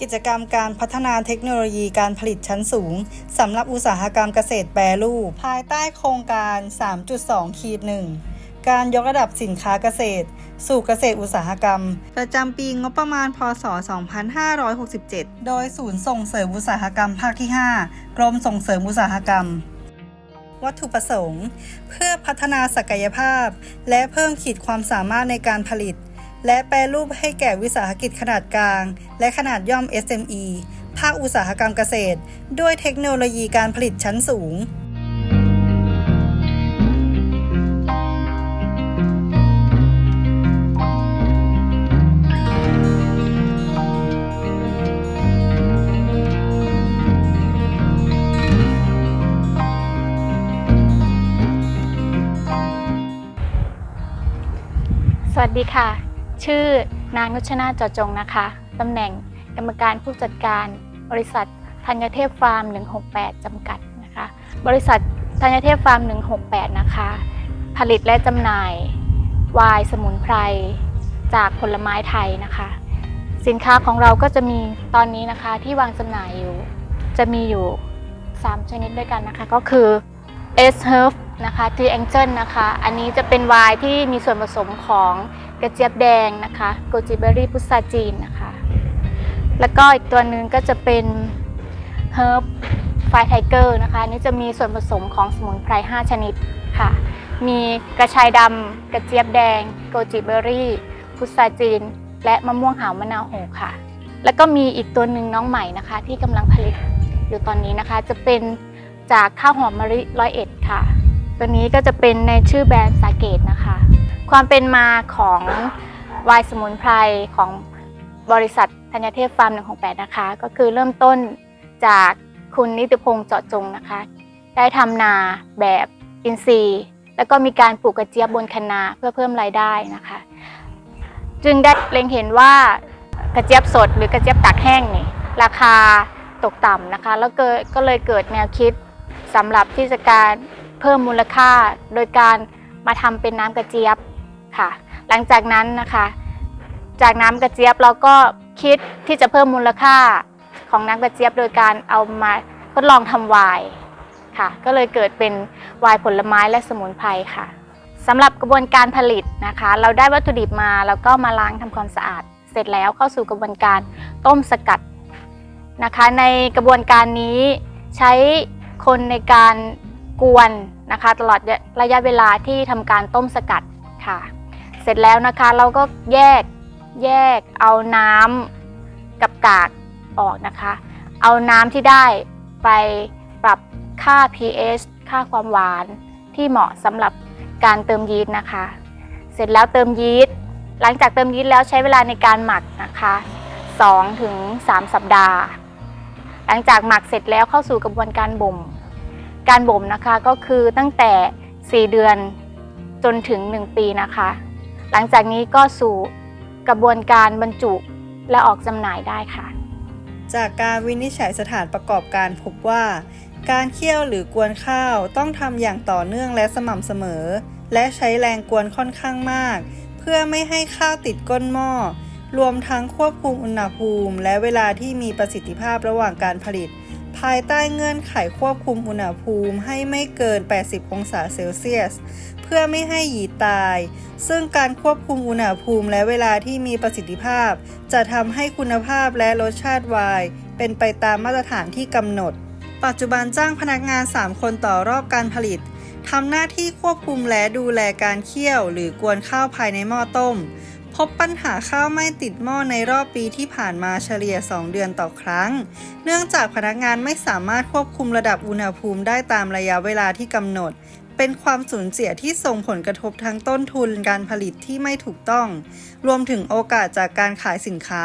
กิจกรรมการพัฒนาเทคโนโลยีการผลิตชั้นสูงสำหรับอุตสาหกรรมเกษตรแปรรูป ภายใต้โครงการ 3.2ขีดหนึ่งการยกระดับสินค้าเกษตร สู่เกษตรอุตสาหกรรม ประจำปีงบประมาณ พศ 2567 โดยศูนย์ส่งเสริมอุตสาหกรรมภาคที่ 5 กรมส่งเสริมอุตสาหกรรมวัตถุประสงค์ เพื่อพัฒนาศักยภาพ และเพิ่มขีดความสามารถในการผลิต และแปรรูปให้แก่วิสาหกิจขนาดกลาง และขนาดย่อม SME ภาคอุตสาหกรรมเกษตร ด้วยเทคโนโลยีการผลิตชั้นสูงสวัสดีค่ะ ชื่อนางนุชนาจอจงนะคะตำแหน่งกรรมการผู้จัดการบริษัทธัญเทพฟาร์ม 168 จำกัดนะคะ บริษัทธัญเทพฟาร์ม 168 นะคะ ผลิตและจำหน่ายวายสมุนไพรจากผลไม้ไทยนะคะ สินค้าของเราก็จะมีตอนนี้นะคะที่วางจำหน่ายอยู่ จะมีอยู่ 3 ชนิดด้วยกันนะคะ ก็คือ S Herb นะคะ T Angel นะคะ อันนี้จะเป็นไวน์ที่มีส่วนผสมของ กระเจี๊ยบแดงนะคะโกจิเบอรี่พุทราจีนนะคะ แล้วก็อีกตัวหนึ่งก็จะเป็น Herb f i Tiger นะคะนนี้จะมีส่วนผสมของสมุนไพร 5 ชนิดค่ะ มีกระชายดำกระเจี๊ยบแดง โกจิเบอรี่พุทราจีน และมะม่วงหาวมะนาวโหค่ะ แล้วก็มีอีกตัวหนึ่งน้องใหม่นะคะ ที่กำลังผลิตอยู่ตอนนี้นะคะ จะเป็นจากข้าวหอมมะลิร้อยเอ็ดค่ะ ตัวนี้ก็จะเป็นในชื่อแบรนด์สาเกตนะคะ ความเป็นมาของวน์สมุนไพรของบริษัทธัญเทพฟาร์ม 168 นะคะ ก็คือเริ่มต้นจากคุณนิติพงษ์เจาะจงนะคะ ได้ทำนาแบบอินทรีย์ แล้วก็มีการปลูกกระเจี๊ยบบนคะนาเพื่อเพิ่มรายได้นะคะ จึงได้เล็งเห็นว่ากระเจี๊ยบสดหรือกระเจี๊ยบตากแห้งนี่ราคาตกต่ำนะคะ แล้วกก็เลยเกิดแนวคิดสำหรับที่จะการเพิ่มมูลค่า โดยการมาทำเป็นน้ำกระเจี๊ยบ ค่ะ หลังจากนั้นนะคะ จากน้ำกระเจี๊ยบเราก็คิดที่จะเพิ่มมูลค่าของน้ำกระเจี๊ยบโดยการเอามาทดลองทำไวน์ค่ะ ก็เลยเกิดเป็นไวน์ผลไม้และสมุนไพรค่ะสำหรับกระบวนการผลิตนะคะ เราได้วัตถุดิบมาแล้วก็มาล้างทำความสะอาด เสร็จแล้วเข้าสู่กระบวนการต้มสกัดนะคะ ในกระบวนการนี้ใช้คนในการกวนนะคะ ตลอดระยะเวลาที่ทำการต้มสกัดค่ะ เสร็จแล้วนะคะเราก็แยกแยกเอาน้ำกับกากออกนะคะ เอาน้ำที่ได้ไปปรับค่า pH ค่าความหวานที่เหมาะสำหรับการเติมยีสต์นะคะ เสร็จแล้วเติมยีสต์หลังจากเติมยีสต์แล้วใช้เวลาในการหมักนะคะ2ถึง3สัปดาห์ หลังจากหมักเสร็จแล้วเข้าสู่กระบวนการบ่ม การบ่มนะคะก็คือตั้งแต่ 4 เดือนจนถึง 1 ปีนะคะ หลังจากนี้ก็สู่กระบวนการบรรจุและออกจำหน่ายได้ค่ะ จากการวินิจฉัยสถานประกอบการพบว่า การเคี่ยวหรือกวนข้าวต้องทำอย่างต่อเนื่องและสม่ำเสมอ และใช้แรงกวนค่อนข้างมาก เพื่อไม่ให้ข้าวติดก้นหม้อรวมทั้งควบคุมอุณหภูมิ และเวลาที่มีประสิทธิภาพระหว่างการผลิต ภายใต้เงื่อนไขควบคุมอุณหภูมิให้ไม่เกิน 80 องศาเซลเซียส เพื่อไม่ให้หยีตาย ซึ่งการควบคุมอุณหภูมิและเวลาที่มีประสิทธิภาพ จะทำให้คุณภาพและรสชาติไวน์เป็นไปตามมาตรฐานที่กำหนด ปัจจุบันจ้างพนักงาน 3 คนต่อรอบการผลิตทำหน้าที่ควบคุมและดูแลการเคี่ยว หรือกวนข้าวภายในหม้อต้ม บปัญหาข้าวไม่ติดหม้อในรอบปีที่ผ่านมาเฉลี่ย 2 เดือนต่อครั้ง เนื่องจากพนักงานไม่สามารถควบคุมระดับอุณหภูมิได้ตามระยะเวลาที่กำหนด เป็นความสูญเสียที่ส่งผลกระทบทั้งต้นทุนการผลิตที่ไม่ถูกต้อง รวมถึงโอกาสจากการขายสินค้า